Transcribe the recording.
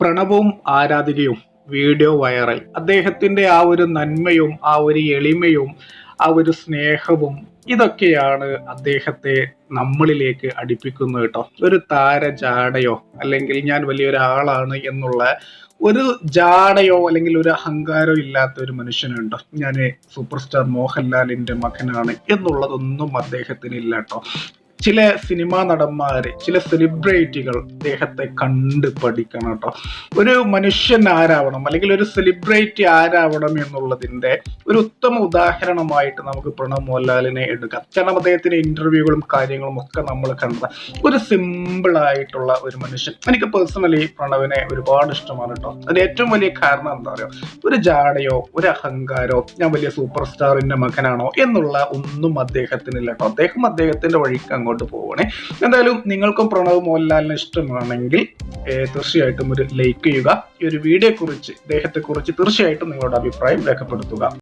പ്രണവും ആരാധികയും video viral. അദ്ദേഹത്തിന്റെ ആ ഒരു നന്മയും ആ ഒരു എളിമയും ആ ഒരു സ്നേഹവും ഇതൊക്കെയാണ് അദ്ദേഹത്തെ നമ്മളിലേക്ക് അടുപ്പിക്കുന്നത് കേട്ടോ. ഒരു താര ജാടയോ അല്ലെങ്കിൽ ഞാൻ വലിയൊരാളാണ് എന്നുള്ള ഒരു ജാടയോ അല്ലെങ്കിൽ ഒരു അഹങ്കാരോ ഇല്ലാത്ത ഒരു മനുഷ്യനുണ്ടോ ഞാൻ സൂപ്പർ സ്റ്റാർ മോഹൻലാലിന്റെ മകനാണ് എന്നുള്ളതൊന്നും അദ്ദേഹത്തിന് ഇല്ല കേട്ടോ. ചില സിനിമാ നടന്മാര് ചില സെലിബ്രിറ്റികൾ അദ്ദേഹത്തെ കണ്ട് പഠിക്കണം കേട്ടോ. ഒരു മനുഷ്യൻ ആരാവണം അല്ലെങ്കിൽ ഒരു സെലിബ്രിറ്റി ആരാവണം എന്നുള്ളതിന്റെ ഒരു ഉത്തമ ഉദാഹരണമായിട്ട് നമുക്ക് പ്രണവ് മോഹൻലാലിനെ എടുക്കാം. കാരണം അദ്ദേഹത്തിന്റെ ഇന്റർവ്യൂകളും കാര്യങ്ങളും ഒക്കെ നമ്മൾ കണ്ടത് ഒരു സിമ്പിൾ ആയിട്ടുള്ള ഒരു മനുഷ്യൻ. എനിക്ക് പേഴ്സണലി പ്രണവിനെ ഒരുപാട് ഇഷ്ടമാണ് കേട്ടോ. അതിന് ഏറ്റവും വലിയ കാരണം എന്താ പറയുക ഒരു ജാടയോ ഒരു അഹങ്കാരോ ഞാൻ വലിയ സൂപ്പർ സ്റ്റാറിന്റെ മകനാണോ എന്നുള്ള ഒന്നും അദ്ദേഹത്തിനില്ല കേട്ടോ. അദ്ദേഹം അദ്ദേഹത്തിന്റെ വഴിക്ക് അങ്ങോട്ട് പോവുകയാണെ. എന്തായാലും നിങ്ങൾക്കും പ്രണവ് മോഹൻലാലിനെ ഇഷ്ടമാണെങ്കിൽ തീർച്ചയായിട്ടും ഒരു ലൈക്ക് ചെയ്യുക. ഈ ഒരു വീഡിയോയെക്കുറിച്ച് ഇദ്ദേഹത്തെക്കുറിച്ച് ഇദ്ദേഹത്തെ കുറിച്ച് തീർച്ചയായിട്ടും നിങ്ങളുടെ അഭിപ്രായം രേഖപ്പെടുത്തുക.